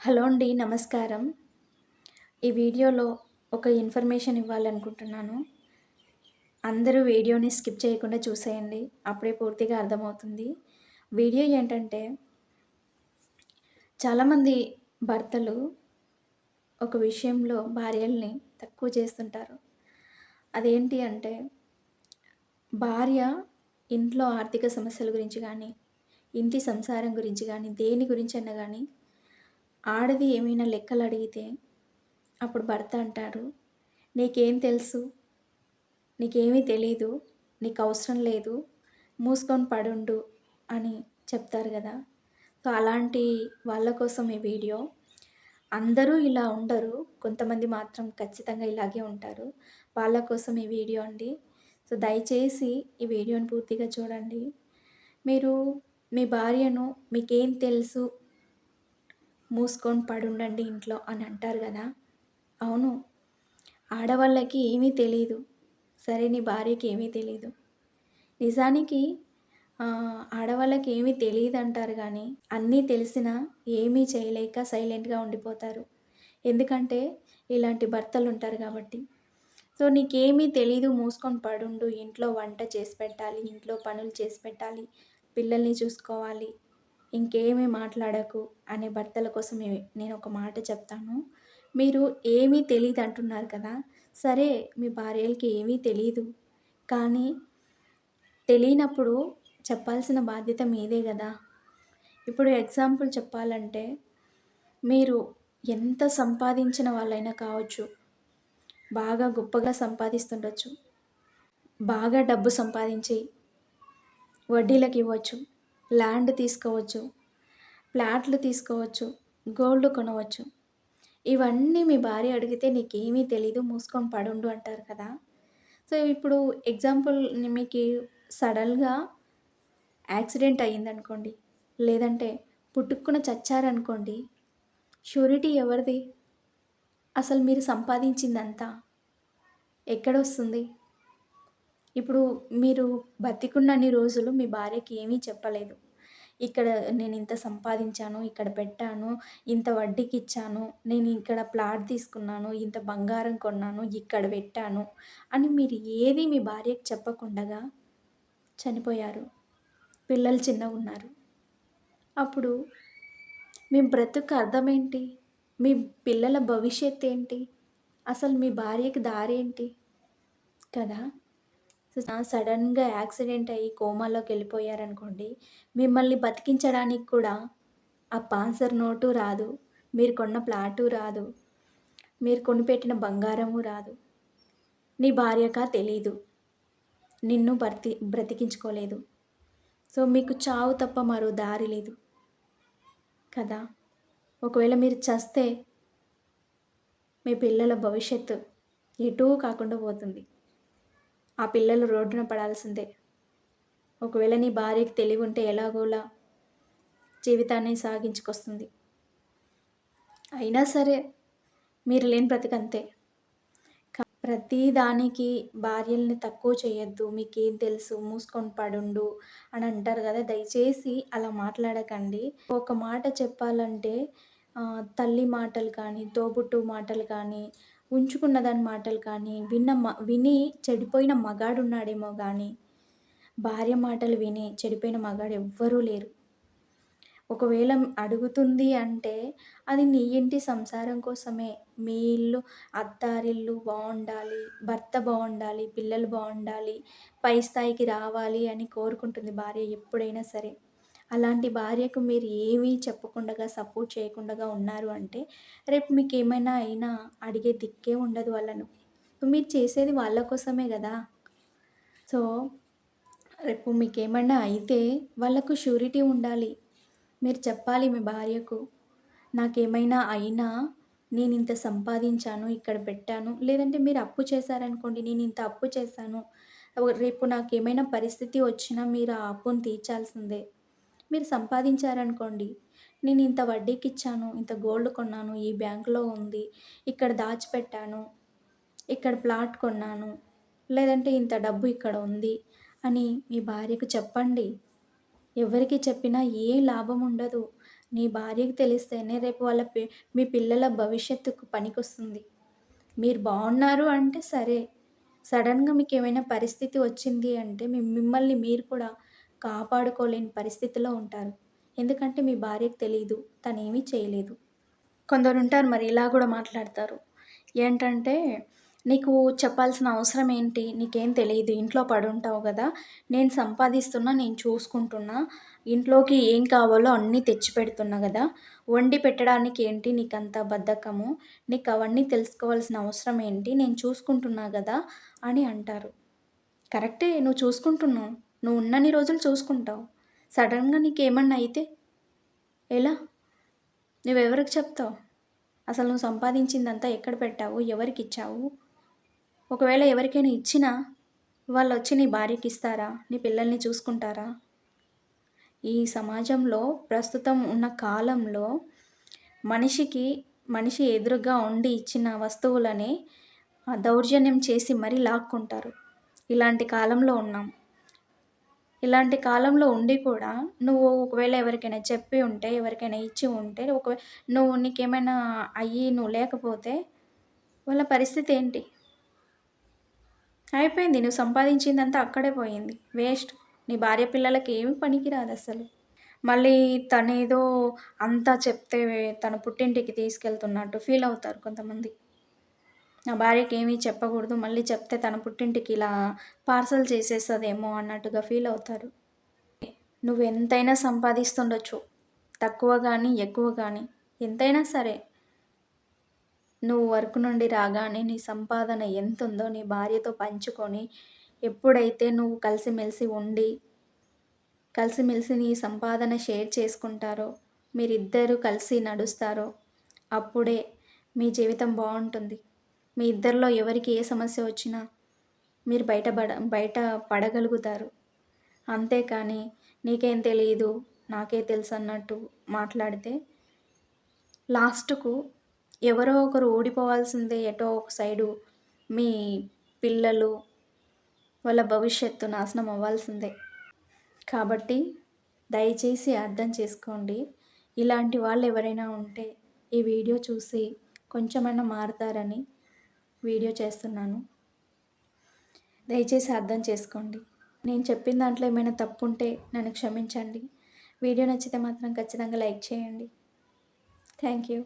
Hello అండి నమస్కారం. ఈ వీడియోలో ఒక ఇన్ఫర్మేషన్ ఇవ్వాలనుకుంటున్నాను. అందరూ వీడియోని స్కిప్ చేయకుండా చూసేయండి అప్పుడే పూర్తిగా అర్థమవుతుంది. వీడియో ఏంటంటే చాలామంది భర్తలు ఒక విషయంలో భార్యల్ని తక్కువ చేస్తుంటారు. అదేంటి అంటే భార్య ఇంట్లో ఆర్థిక సమస్యల గురించి కానీ ఇంటి సంసారం గురించి కానీ దేని గురించి అన్నా కానీ ఆడది ఏమైనా లెక్కలు అడిగితే అప్పుడు భర్త అంటారు నీకేం తెలుసు? నీకేమీ తెలీదు? నీకు అవసరం లేదు? మూసుకొని పడుండు అని చెప్తారు కదా. సో అలాంటి వాళ్ళ కోసం ఈ వీడియో. అందరూ ఇలా ఉండరు. కొంతమంది మాత్రం ఖచ్చితంగా ఇలాగే ఉంటారు. వాళ్ళ కోసం ఈ వీడియో అండి. సో దయచేసి ఈ వీడియోని పూర్తిగా చూడండి. మీరు మీ భార్యను మీకేం తెలుసు? మూసుకొని పడుండండి ఇంట్లో అని అంటారు కదా. అవును ఆడవాళ్ళకి ఏమీ తెలియదు సరే నీ భార్యకి ఏమీ తెలియదు నిజానికి ఆడవాళ్ళకి ఏమీ తెలియదు అంటారు కానీ అన్నీ తెలిసినా ఏమీ చేయలేక సైలెంట్గా ఉండిపోతారు. ఎందుకంటే ఇలాంటి భర్తలు ఉంటారు కాబట్టి. సో నీకేమీ తెలీదు మూసుకొని పడుండు ఇంట్లో వంట చేసి పెట్టాలి ఇంట్లో పనులు చేసి పెట్టాలి పిల్లల్ని చూసుకోవాలి ఇంకేమీ మాట్లాడకు అనే భర్తల కోసం నేను ఒక మాట చెప్తాను. మీరు ఏమీ తెలియదు అంటున్నారు కదా సరే మీ భార్యలకి ఏమీ తెలియదు కానీ తెలియనప్పుడు చెప్పాల్సిన బాధ్యత మీదే కదా. ఇప్పుడు ఎగ్జాంపుల్ చెప్పాలంటే మీరు ఎంత సంపాదించిన వాళ్ళైనా కావచ్చు బాగా గొప్పగా సంపాదిస్తుండొచ్చు బాగా డబ్బు సంపాదించి వడ్డీలకు ఇవ్వచ్చు ల్యాండ్ తీసుకోవచ్చు ప్లాట్లు తీసుకోవచ్చు గోల్డ్ కొనవచ్చు. ఇవన్నీ మీ భార్య అడిగితే నీకేమీ తెలీదు మూసుకొని పడుండు అంటారు కదా. సో ఇప్పుడు ఎగ్జాంపుల్ మీకు సడన్గా యాక్సిడెంట్ అయ్యిందనుకోండి లేదంటే పుట్టుక్కున చచ్చారనుకోండి షూరిటీ ఎవరిది? అసలు మీరు సంపాదించిందంతా ఎక్కడొస్తుంది ఇప్పుడు మీరు బతికున్నన్ని రోజులు మీ భార్యకి ఏమీ చెప్పలేదు. ఇక్కడ నేను ఇంత సంపాదించాను ఇక్కడ పెట్టాను ఇంత వడ్డీకి ఇచ్చాను నేను ఇక్కడ ప్లాట్ తీసుకున్నాను ఇంత బంగారం కొన్నాను ఇక్కడ పెట్టాను అని మీరు ఏది మీ భార్యకి చెప్పకుండగా చనిపోయారు? పిల్లలు చిన్నగా ఉన్నారు. అప్పుడు మీ బ్రతుకు అర్థమేంటి? మీ పిల్లల భవిష్యత్ ఏంటి అసలు మీ భార్యకి దారి ఏంటి కదా సడన్గా యాక్సిడెంట్ అయ్యి కోమాలోకి వెళ్ళిపోయారనుకోండి మిమ్మల్ని బతికించడానికి కూడా ఆ పాన్సర్ నోటు రాదు మీరు కొన్న ప్లాటు రాదు మీరు కొనిపెట్టిన బంగారము రాదు. నీ భార్యక తెలీదు నిన్ను బ్రతి బ్రతికించుకోలేదు. సో మీకు చావు తప్ప మరో దారి లేదు. కదా? ఒకవేళ మీరు చస్తే మీ పిల్లల భవిష్యత్తు ఎటూ కాకుండా పోతుంది. ఆ పిల్లలు రోడ్డున పడాల్సిందే. ఒకవేళ నీ భార్యకి తెలివి ఉంటే ఎలాగోలా జీవితాన్ని సాగించుకొస్తుంది. అయినా సరే మీరు లేని బ్రతికంతే. ప్రతి దానికి భార్యల్ని తక్కువ చేయొద్దు మీకేం తెలుసు మూసుకొని పడుండు అని అంటారు కదా. దయచేసి అలా మాట్లాడకండి. ఒక మాట చెప్పాలంటే తల్లి మాటలు కానీ తోబుట్టు మాటలు కానీ ఉంచుకున్న దాని మాటలు కానీ విన్న మ విని చెడిపోయిన మగాడు ఉన్నాడేమో కానీ భార్య మాటలు విని చెడిపోయిన మగాడు ఎవ్వరూ లేరు. ఒకవేళ అడుగుతుంది అంటే అది నీ ఇంటి సంసారం కోసమే. మీ ఇల్లు అత్తారిల్లు బాగుండాలి భర్త బాగుండాలి పిల్లలు బాగుండాలి పై స్థాయికి రావాలి అని కోరుకుంటుంది భార్య ఎప్పుడైనా సరే. అలాంటి భార్యకు మీరు ఏమీ చెప్పకుండా సపోర్ట్ చేయకుండా ఉన్నారు అంటే రేపు మీకు ఏమైనా అయినా అడిగే దిక్కే ఉండదు వాళ్ళను. మీరు చేసేది వాళ్ళ కోసమే కదా. సో రేపు మీకు ఏమైనా అయితే వాళ్ళకు షూరిటీ ఉండాలి. మీరు చెప్పాలి మీ భార్యకు నాకేమైనా అయినా నేను ఇంత సంపాదించాను ఇక్కడ పెట్టాను. లేదంటే మీరు అప్పు చేశారనుకోండి నేను ఇంత అప్పు చేశాను. రేపు నాకు ఏమైనా పరిస్థితి వచ్చినా మీరు ఆ అప్పును తీర్చాల్సిందే. మీరు సంపాదించారనుకోండి నేను ఇంత వడ్డీకి ఇచ్చాను ఇంత గోల్డ్ కొన్నాను ఈ బ్యాంకులో ఉంది ఇక్కడ దాచిపెట్టాను ఇక్కడ ప్లాట్ కొన్నాను లేదంటే ఇంత డబ్బు ఇక్కడ ఉంది అని మీ భార్యకు చెప్పండి ఎవరికి చెప్పినా ఏ లాభం ఉండదు నీ భార్యకు తెలిస్తేనే రేపు వాళ్ళ పి మీ పిల్లల భవిష్యత్తుకు పనికొస్తుంది. మీరు బాగున్నారు అంటే సరే. సడన్గా మీకు ఏమైనా పరిస్థితి వచ్చింది అంటే మిమ్మల్ని మీరు కూడా కాపాడుకోలేని పరిస్థితిలో ఉంటారు. ఎందుకంటే మీ భార్యకి తెలియదు తనేమీ చేయలేదు. కొందరు ఉంటారు మరి ఇలా కూడా మాట్లాడతారు. ఏంటంటే, "నీకు చెప్పాల్సిన అవసరం ఏంటి? నీకేం తెలియదు ఇంట్లో పడుంటావు కదా నేను సంపాదిస్తున్నా, నేను చూసుకుంటున్నా. ఇంట్లోకి ఏం కావాలో అన్నీ తెచ్చిపెడుతున్నా కదా వండి పెట్టడానికి ఏంటి నీకంత బద్ధకము? నీకు అవన్నీ తెలుసుకోవాల్సిన అవసరం ఏంటి? నేను చూసుకుంటున్నా కదా అని అంటారు. కరెక్టే నువ్వు చూసుకుంటున్నావు. నువ్వు ఉన్నన్ని రోజులు చూసుకుంటావు. సడెన్‌గా నీకేమన్నా అయితే? ఎలా? నువ్వెవరికి చెప్తావు? అసలు నువ్వు సంపాదించిందంతా ఎక్కడ పెట్టావు? ఎవరికి ఇచ్చావు ఒకవేళ ఎవరికైనా ఇచ్చినా, వాళ్ళొచ్చి నీ భార్యకి ఇస్తారా నీ పిల్లల్ని చూసుకుంటారా? ఈ సమాజంలో ప్రస్తుతం ఉన్న కాలంలో మనిషికి మనిషి ఎదురుగా ఉండి ఇచ్చిన వస్తువులని దౌర్జన్యం చేసి మరీ లాక్కుంటారు. ఇలాంటి కాలంలో ఉన్నాం. ఇలాంటి కాలంలో ఉండి కూడా నువ్వు ఒకవేళ ఎవరికైనా చెప్పి ఉంటే, ఎవరికైనా ఇచ్చి ఉంటే, ఒక నువ్వు నీకేమైనా అయ్యి నువ్వు లేకపోతే వాళ్ళ పరిస్థితి ఏంటి? అయిపోయింది. నువ్వు సంపాదించిందంతా అక్కడే పోయింది. వేస్ట్. నీ భార్య పిల్లలకి ఏమి పనికిరాదు అసలు మళ్ళీ తనేదో అంతా చెప్తే తన పుట్టింటికి తీసుకెళ్తున్నట్టు ఫీల్ అవుతారు కొంతమంది. నా భార్యకి ఏమీ చెప్పకూడదు. మళ్ళీ చెప్తే తన పుట్టింటికి ఇలా పార్సెల్ చేసేస్తుందేమో అన్నట్టుగా ఫీల్ అవుతారు. నువ్వు ఎంతైనా సంపాదిస్తుండొచ్చు. తక్కువ కానీ ఎక్కువ కానీ ఎంతైనా సరే. నువ్వు వర్క్ నుండి రాగానే నీ సంపాదన ఎంతుందో నీ భార్యతో పంచుకొని, ఎప్పుడైతే నువ్వు కలిసిమెలిసి ఉండి, కలిసిమెలిసి నీ సంపాదన షేర్ చేసుకుంటారో, మీరిద్దరూ కలిసి నడుస్తారో, అప్పుడే మీ జీవితం బాగుంటుంది మీ ఇద్దరిలో ఎవరికి ఏ సమస్య వచ్చినా మీరు బయటపడ బయట పడగలుగుతారు. అంతేకానీ నీకేం తెలియదు నాకే తెలుసు అన్నట్టు మాట్లాడితే లాస్ట్‌కు ఎవరో ఒకరు ఓడిపోవాల్సిందే ఎటో ఒక సైడు మీ పిల్లలు, వాళ్ళ భవిష్యత్తు నాశనం అవ్వాల్సిందే. కాబట్టి దయచేసి అర్థం చేసుకోండి. ఇలాంటి వాళ్ళు ఎవరైనా ఉంటే ఈ వీడియో చూసి కొంచెమైనా మారతారని వీడియో చేస్తున్నాను. దయచేసి అర్థం చేసుకోండి. నేను చెప్పిన దాంట్లో ఏమైనా తప్పు ఉంటే నన్ను క్షమించండి. వీడియో నచ్చితే మాత్రం ఖచ్చితంగా లైక్ చేయండి. Thank you.